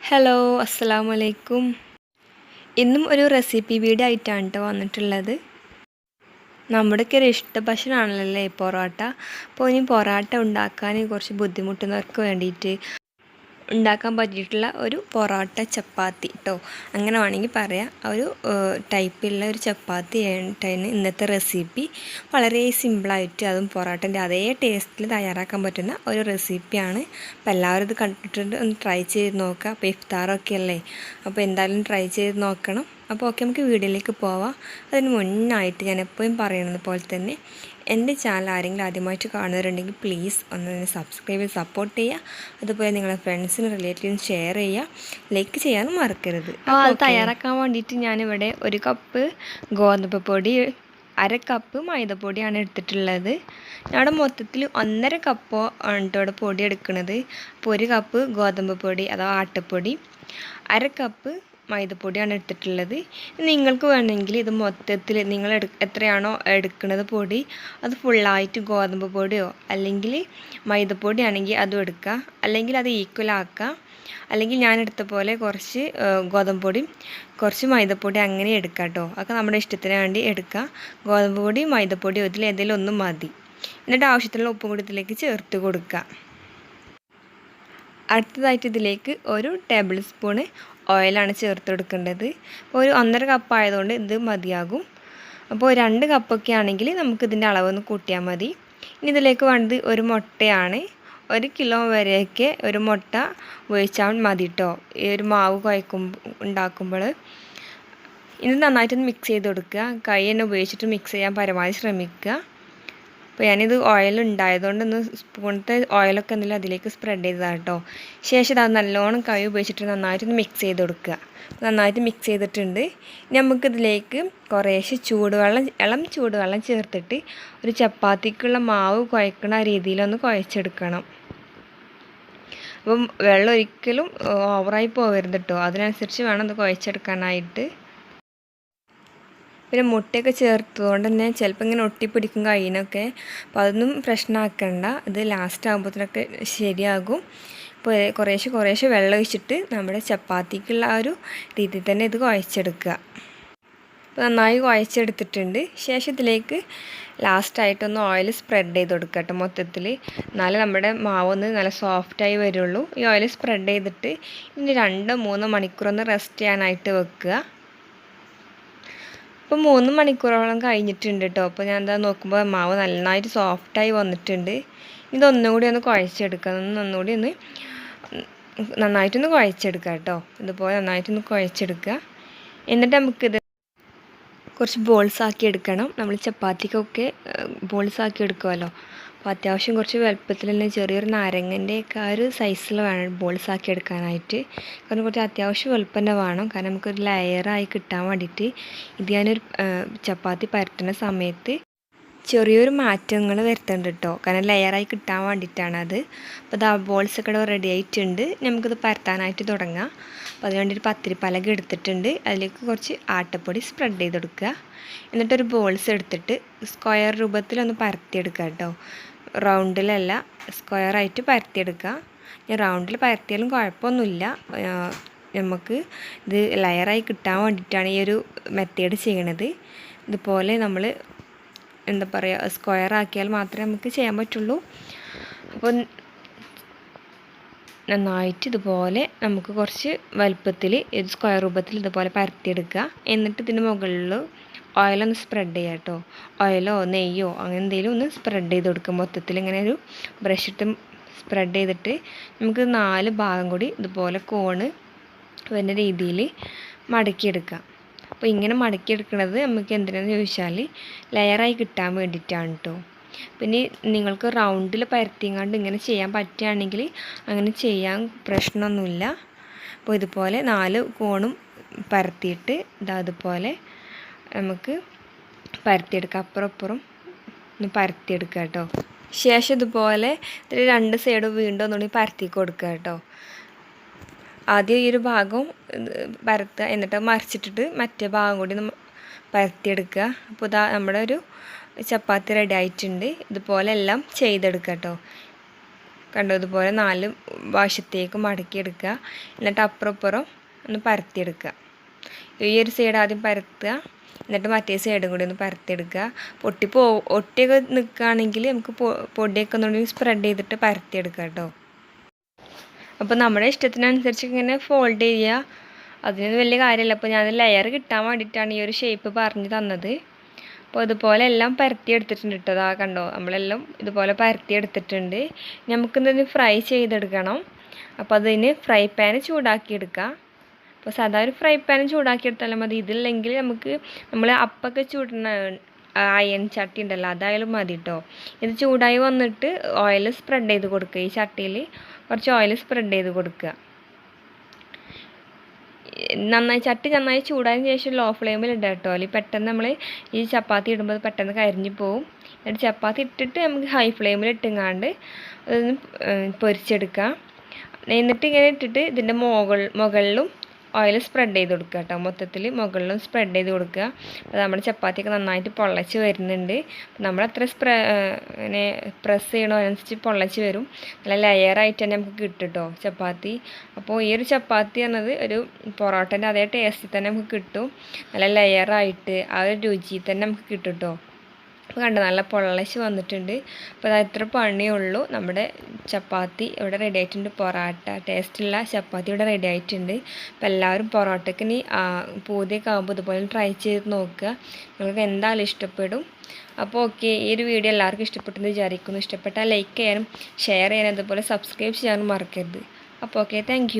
Hello അസ്സലാമു അലൈക്കും ഇന്നും ഒരു റെസിപ്പി വീഡിയോ ആയിട്ടാണ് കേട്ടോ വന്നിട്ടുള്ളത്. നമ്മുടെയൊക്കെ ഒരു ഇഷ്ട ഭക്ഷണമാണല്ലോ പൊറോട്ട? അപ്പോൾ ഇനി പൊറോട്ട ഉണ്ടാക്കാൻ കുറച്ച് ബുദ്ധിമുട്ടുന്നവർക്ക് വേണ്ടിയിട്ട് ഉണ്ടാക്കാൻ പറ്റിയിട്ടുള്ള ഒരു പൊറോട്ട ചപ്പാത്തി കേട്ടോ അങ്ങനെ വേണമെങ്കിൽ പറയാം. ഒരു ടൈപ്പിലുള്ള ഒരു ചപ്പാത്തി ആയിട്ടാണ് ഇന്നത്തെ റെസിപ്പി വളരെ സിമ്പിളായിട്ട് അതും പൊറോട്ടന്റെ അതേ ടേസ്റ്റിൽ തയ്യാറാക്കാൻ പറ്റുന്ന ഒരു റെസിപ്പിയാണ് അപ്പോൾ എല്ലാവരും ഇത് കണ്ടിട്ടുണ്ട്. ഒന്ന് ട്രൈ ചെയ്ത് നോക്കുക അപ്പോൾ ഇഫ്താറൊക്കെ അല്ലേ? അപ്പോൾ എന്തായാലും ട്രൈ ചെയ്ത് നോക്കണം. അപ്പോൾ ഓക്കെ നമുക്ക് വീഡിയോയിലേക്ക് പോവാം. അതിന് മുന്നായിട്ട് ഞാൻ എപ്പോഴും പറയുന്നത് പോലെ തന്നെ എന്റെ ചാനൽ ആരെങ്കിലും ആദ്യമായിട്ട് കാണുന്നവരുണ്ടെങ്കിൽ പ്ലീസ് ഒന്ന് സബ്സ്ക്രൈബ് ചെയ്ത് സപ്പോർട്ട് ചെയ്യുക. അതുപോലെ നിങ്ങളെ ഫ്രണ്ട്സിനും റിലേറ്റീവ്സും ഷെയർ ചെയ്യുക. ലൈക്ക് ചെയ്യാനും മറക്കരുത്. അപ്പോൾ അത് തയ്യാറാക്കാൻ വേണ്ടിയിട്ട് ഞാനിവിടെ ഒരു കപ്പ് ഗോതമ്പ് പൊടി അര കപ്പ് മൈദപ്പൊടിയാണ് എടുത്തിട്ടുള്ളത്. ഞങ്ങളുടെ മൊത്തത്തിൽ ഒന്നര കപ്പോ ഇവിടെ പൊടി എടുക്കുന്നത്. അപ്പോൾ ഒരു കപ്പ് ഗോതമ്പ് പൊടി അഥവാ ആട്ടപ്പൊടി അര കപ്പ് മൈദപ്പൊടിയാണ് എടുത്തിട്ടുള്ളത്. നിങ്ങൾക്ക് വേണമെങ്കിൽ ഇത് മൊത്തത്തിൽ നിങ്ങൾ എത്രയാണോ എടുക്കുന്നത് പൊടി അത് ഫുള്ളായിട്ട് ഗോതമ്പ് പൊടിയോ അല്ലെങ്കിൽ മൈദപ്പൊടി ആണെങ്കിൽ അതും എടുക്കുക. അല്ലെങ്കിൽ അത് ഈക്വൽ ആക്കുക. അല്ലെങ്കിൽ ഞാൻ എടുത്ത പോലെ കുറച്ച് ഗോതമ്പ് പൊടിയും കുറച്ച് മൈദപ്പൊടി അങ്ങനെ എടുക്കുക കേട്ടോ. അതൊക്കെ നമ്മുടെ ഇഷ്ടത്തിന് വേണ്ടി എടുക്കുക. ഗോതമ്പ് പൊടി മൈദപ്പൊടി ഇതിൽ ഏതെങ്കിലും ഒന്നും മതി. എന്നിട്ട് ആവശ്യത്തിനുള്ള ഉപ്പും കൂടി ഇതിലേക്ക് ചേർത്ത് കൊടുക്കുക. അടുത്തതായിട്ട് ഇതിലേക്ക് ഒരു ടേബിൾ സ്പൂണ് ഓയിലാണ് ചേർത്ത് കൊടുക്കേണ്ടത് അപ്പോൾ ഒരു ഒന്നര കപ്പ് ആയതുകൊണ്ട് ഇത് മതിയാകും. അപ്പോൾ രണ്ട് കപ്പൊക്കെ ആണെങ്കിൽ നമുക്കിതിന്റെ അളവൊന്ന് കൂട്ടിയാൽ മതി. ഇനി ഇതിലേക്ക് വേണ്ടത് ഒരു മുട്ടയാണ്. ഒരു കിലോ വരെയൊക്കെ ഒരു മുട്ട ഉപയോഗിച്ചാൽ മതി കേട്ടോ ഈ ഒരു മാവ് കുഴക്കും ഉണ്ടാക്കുമ്പോൾ. ഇത് നന്നായിട്ടൊന്ന് മിക്സ് ചെയ്ത് കൊടുക്കുക കൈ തന്നെ ഉപയോഗിച്ചിട്ട് മിക്സ് ചെയ്യാൻ പരമാവധി ശ്രമിക്കുക. അപ്പോൾ ഞാനിത് ഓയിൽ ഉണ്ടായതുകൊണ്ട് ഒന്ന് സ്പൂണത്തെ ഓയിലൊക്കെ എന്തെങ്കിലും അതിലേക്ക് സ്പ്രെഡ് ചെയ്തതാണ് കേട്ടോ ശേഷം അത് നല്ലോണം കൈ ഉപയോഗിച്ചിട്ട് നന്നായിട്ടൊന്ന് മിക്സ് ചെയ്ത് കൊടുക്കുക. നന്നായിട്ട് മിക്സ് ചെയ്തിട്ടുണ്ട്. നമുക്കിതിലേക്ക് കുറേശ്ശെ ചൂടുവെള്ളം ഇളം ചൂടുവെള്ളം ചേർത്തിട്ട് ഒരു ചപ്പാത്തിക്കുള്ള മാവ് കുഴക്കണ രീതിയിലൊന്ന് കുഴച്ചെടുക്കണം. അപ്പം വെള്ളം ഒരിക്കലും ഓവറായി പോകരുത് കേട്ടോ അതിനനുസരിച്ച് വേണം അത് കുഴച്ചെടുക്കാനായിട്ട്. പിന്നെ മുട്ടയൊക്കെ ചേർത്തതുകൊണ്ട് തന്നെ ചിലപ്പോൾ ഇങ്ങനെ ഒട്ടിപ്പിടിക്കും കയ്യിനൊക്കെ അപ്പോൾ അതൊന്നും പ്രശ്നമാക്കണ്ട. ഇത് ലാസ്റ്റ് ആകുമ്പോഴത്തേനൊക്കെ ശരിയാകും. ഇപ്പോൾ കുറേശ്ശെ കുറേശ്ശെ വെള്ളം ഒഴിച്ചിട്ട് നമ്മുടെ ചപ്പാത്തിക്കുള്ള ആ ഒരു രീതിയിൽ തന്നെ ഇത് കുഴച്ചെടുക്കുക. അപ്പോൾ നന്നായി കുഴച്ചെടുത്തിട്ടുണ്ട്. ശേഷം ഇതിലേക്ക് ലാസ്റ്റായിട്ടൊന്ന് ഓയിൽ സ്പ്രെഡ് ചെയ്ത് കൊടുക്കുക കേട്ടോ മൊത്തത്തിൽ. എന്നാലേ നമ്മുടെ മാവൊന്ന് നല്ല സോഫ്റ്റായി വരുള്ളൂ. ഈ ഓയിൽ സ്പ്രെഡ് ചെയ്തിട്ട് ഇനി രണ്ടോ മൂന്നോ മണിക്കൂറൊന്ന് റെസ്റ്റ് ചെയ്യാനായിട്ട് വെക്കുക. ഇപ്പോൾ മൂന്ന് മണിക്കൂറോളം കഴിഞ്ഞിട്ടുണ്ട് കേട്ടോ അപ്പോൾ ഞാൻ എന്താ നോക്കുമ്പോൾ മാവ് നന്നായിട്ട് സോഫ്റ്റായി വന്നിട്ടുണ്ട്. ഇതൊന്നുകൂടി ഒന്ന് കുഴച്ചെടുക്കുക ഒന്നുകൂടി ഒന്ന് നന്നായിട്ടൊന്ന് കുഴച്ചെടുക്കുക കേട്ടോ ഇതുപോലെ നന്നായിട്ടൊന്ന് കുഴച്ചെടുക്കുക എന്നിട്ട് നമുക്കിത് കുറച്ച് ബോൾസ് ആക്കി എടുക്കണം. നമ്മൾ ചപ്പാത്തിക്കൊക്കെ ബോൾസ് ആക്കി എടുക്കുമല്ലോ അപ്പോൾ അത്യാവശ്യം കുറച്ച് വലുപ്പത്തിൽ തന്നെ ചെറിയൊരു നാരങ്ങന്റെ ഒക്കെ ആ ഒരു സൈസിൽ വേണം ബോൾസ് ആക്കി എടുക്കാനായിട്ട്. കാരണം കുറച്ച് അത്യാവശ്യം വലുപ്പം തന്നെ വേണം. കാരണം നമുക്കൊരു ലെയറായി കിട്ടാൻ വേണ്ടിയിട്ട് ഇത് ഞാനൊരു ചപ്പാത്തി പരത്തുന്ന സമയത്ത് ചെറിയൊരു മാറ്റങ്ങൾ വരുത്തുന്നുണ്ട് കേട്ടോ കാരണം ലെയറായി കിട്ടാൻ വേണ്ടിയിട്ടാണ് അത്. അപ്പോൾ ദാ ബോൾസ് ഒക്കെ റെഡി ആയിട്ടുണ്ട്. നമുക്കിത് പരത്താനായിട്ട് തുടങ്ങാം. അപ്പോൾ അതിനുവേണ്ടി ഒരു പത്തിരി പലക എടുത്തിട്ടുണ്ട്. അതിലേക്ക് കുറച്ച് ആട്ടപ്പൊടി സ്പ്രെഡ് ചെയ്ത് കൊടുക്കുക എന്നിട്ടൊരു ബോൾസ് എടുത്തിട്ട് സ്ക്വയർ രൂപത്തിലൊന്ന് പരത്തിയെടുക്കുക കേട്ടോ റൗണ്ടിലല്ല സ്ക്വയറായിട്ട് പരത്തിയെടുക്കുക. ഞാൻ റൗണ്ടിൽ പരത്തിയാലും കുഴപ്പമൊന്നുമില്ല. നമുക്ക് ഇത് ലെയറായി കിട്ടാൻ വേണ്ടിയിട്ടാണ് ഈ ഒരു മെത്തേഡ് ചെയ്യണത്. ഇതുപോലെ നമ്മൾ എന്താ പറയുക സ്ക്വയർ ആക്കിയാൽ മാത്രമേ നമുക്ക് ചെയ്യാൻ പറ്റുള്ളൂ. അപ്പോൾ നന്നായിട്ട് ഇതുപോലെ നമുക്ക് കുറച്ച് വലുപ്പത്തിൽ സ്ക്വയർ രൂപത്തിൽ ഇതുപോലെ പരത്തിയെടുക്കുക. എന്നിട്ട് ഇതിന് മുകളിൽ ഓയിലൊന്ന് സ്പ്രെഡ് ചെയ്യുക കേട്ടോ ഓയിലോ നെയ്യോ അങ്ങനെ എന്തെങ്കിലും ഒന്ന് സ്പ്രെഡ് ചെയ്ത് കൊടുക്കുക മൊത്തത്തിൽ ഇങ്ങനെ ഒരു ബ്രഷ് ഇട്ട് സ്പ്രെഡ് ചെയ്തിട്ട് നമുക്ക് നാല് ഭാഗം കൂടി ഇതുപോലെ കോണ് വരുന്ന രീതിയിൽ മടക്കിയെടുക്കാം. അപ്പോൾ ഇങ്ങനെ മടക്കിയെടുക്കുന്നത് നമുക്ക് എന്തിനാന്ന് ചോദിച്ചാൽ ലെയറായി കിട്ടാൻ വേണ്ടിയിട്ടാണ് കേട്ടോ പിന്നെ നിങ്ങൾക്ക് റൗണ്ടിൽ പരത്തിങ്ങാണ്ട് ഇങ്ങനെ ചെയ്യാൻ പറ്റുകയാണെങ്കിൽ അങ്ങനെ ചെയ്യാൻ പ്രശ്നമൊന്നുമില്ല. അപ്പോൾ ഇതുപോലെ നാല് കോണും പരത്തിയിട്ട് ഇതാ അതുപോലെ നമുക്ക് പരത്തിയെടുക്കാം. അപ്പുറം അപ്പുറം ഒന്ന് പരത്തിയെടുക്കുക കേട്ടോ. ശേഷം ഇതുപോലെ ഇതിൽ രണ്ട് സൈഡ് വീണ്ടും ഒന്നുകൂടി പരത്തി കൊടുക്കുക കേട്ടോ. ആദ്യം ഈ ഒരു ഭാഗം പരത്തുക. എന്നിട്ട് മറിച്ചിട്ടിട്ട് മറ്റേ ഭാഗം കൂടി പരത്തിയെടുക്കുക. അപ്പോൾ ഇതാ നമ്മുടെ ഒരു ചപ്പാത്തി റെഡി ആയിട്ടുണ്ട്. ഇതുപോലെ എല്ലാം ചെയ്തെടുക്കുക കേട്ടോ. കണ്ടോ? ഇതുപോലെ നാല് വശത്തേക്ക് മടക്കിയെടുക്കുക. എന്നിട്ട് അപ്പുറപ്പുറം ഒന്ന് പരത്തിയെടുക്കുക. ഈ ഒരു സൈഡ് ആദ്യം പരത്തുക. എന്നിട്ട് മറ്റേ സൈഡും കൂടി ഒന്ന് പരത്തിയെടുക്കുക. പൊട്ടി പോ ഒട്ടിയൊക്കെ നിൽക്കുകയാണെങ്കിൽ നമുക്ക് പൊടിയൊക്കെ ഒന്നുകൂടി സ്പ്രെഡ് ചെയ്തിട്ട് പരത്തിയെടുക്കുക കേട്ടോ. അപ്പോൾ നമ്മുടെ ഇഷ്ടത്തിനനുസരിച്ച് ഇങ്ങനെ ഫോൾഡ് ചെയ്യുക. അതിനൊന്നും വലിയ കാര്യമല്ല. അപ്പോൾ ഞാൻ ലെയർ കിട്ടാൻ വേണ്ടിയിട്ടാണ് ഈ ഒരു ഷേപ്പ് പറഞ്ഞ് തന്നത്. അപ്പോൾ ഇതുപോലെ എല്ലാം പരത്തി എടുത്തിട്ടുണ്ട് കേട്ടോ. അതാ കണ്ടോ? നമ്മളെല്ലാം ഇതുപോലെ പരത്തി എടുത്തിട്ടുണ്ട് നമുക്കിതിന് ഫ്രൈ ചെയ്തെടുക്കണം. അപ്പോൾ അതിന് ഫ്രൈ പാൻ ചൂടാക്കിയെടുക്കുക. അപ്പോൾ സാധാ ഒരു ഫ്രൈ പാൻ ചൂടാക്കിയെടുത്താലും മതി. ഇതില്ലെങ്കിൽ നമുക്ക് നമ്മൾ അപ്പൊക്കെ ചൂടുന്ന അയൺ ചട്ടി ഉണ്ടല്ലോ അതായാലും മതി കേട്ടോ ഇത് ചൂടായി വന്നിട്ട് ഓയിൽ സ്പ്രെഡ് ചെയ്ത് കൊടുക്കുക. ഈ ചട്ടിയിൽ കുറച്ച് ഓയിൽ സ്പ്രെഡ് ചെയ്ത് കൊടുക്കുക. നന്നായി ചട്ടി നന്നായി ചൂടായതിന് ശേഷം ലോ ഫ്ലെയിമിൽ ഇടുക കേട്ടോ അല്ലെങ്കിൽ പെട്ടെന്ന് നമ്മൾ ഈ ചപ്പാത്തി ഇടുമ്പോൾ പെട്ടെന്ന് കരിഞ്ഞു പോവും. എന്നിട്ട് ചപ്പാത്തി ഇട്ടിട്ട് നമുക്ക് ഹൈ ഫ്ലെയിമിൽ ഇട്ടുങ്ങാണ്ട് അതൊന്ന് പൊരിച്ചെടുക്കുക. എന്നിട്ട് ഇങ്ങനെ ഇട്ടിട്ട് ഇതിന്റെ മുകൾ മുകളിലും ഓയിൽ സ്പ്രെഡ് ചെയ്ത് കൊടുക്കുക കേട്ടോ. മൊത്തത്തിൽ മുകളിലും സ്പ്രെഡ് ചെയ്ത് കൊടുക്കുക. അപ്പോൾ നമ്മുടെ ചപ്പാത്തിയൊക്കെ നന്നായിട്ട് പൊള്ളച്ച് വരുന്നുണ്ട്. നമ്മൾ എത്ര സ്പ്രെ ഇങ്ങനെ പ്രസ് ചെയ്യണോ അതിനനുസരിച്ച് പൊള്ളച്ച് വരും. നല്ല ലെയറായിട്ട് തന്നെ നമുക്ക് കിട്ടും കേട്ടോ ചപ്പാത്തി. അപ്പോൾ ഈ ഒരു ചപ്പാത്തി എന്നത് ഒരു പൊറോട്ടന്റെ അതേ ടേസ്റ്റിൽ തന്നെ നമുക്ക് കിട്ടും. നല്ല ലെയറായിട്ട് ആ ഒരു രുചി തന്നെ നമുക്ക് കിട്ടും കേട്ടോ. അപ്പോൾ കണ്ട നല്ല പൊള്ളച്ച് വന്നിട്ടുണ്ട്. അപ്പോൾ അത് ഇത്ര പണിയേ ഉള്ളൂ. നമ്മുടെ ചപ്പാത്തി ഇവിടെ റെഡി ആയിട്ടുണ്ട്. പൊറോട്ട ടേസ്റ്റുള്ള ചപ്പാത്തി ഇവിടെ റെഡി ആയിട്ടുണ്ട്. അപ്പോൾ എല്ലാവരും പൊറോട്ടയ്ക്ക് ഇനി പൂതിയൊക്കെ ആകുമ്പോൾ ഇതുപോലെ ട്രൈ ചെയ്ത് നോക്കുക. നിങ്ങൾക്ക് എന്തായാലും ഇഷ്ടപ്പെടും. അപ്പോൾ ഓക്കെ ഈ ഒരു വീഡിയോ എല്ലാവർക്കും ഇഷ്ടപ്പെട്ടെന്ന് വിചാരിക്കുന്നു. ഇഷ്ടപ്പെട്ടാൽ ലൈക്ക് ചെയ്യാനും ഷെയർ ചെയ്യാനും അതുപോലെ സബ്സ്ക്രൈബ് ചെയ്യാനും മറക്കരുത്. അപ്പോൾ ഓക്കെ താങ്ക്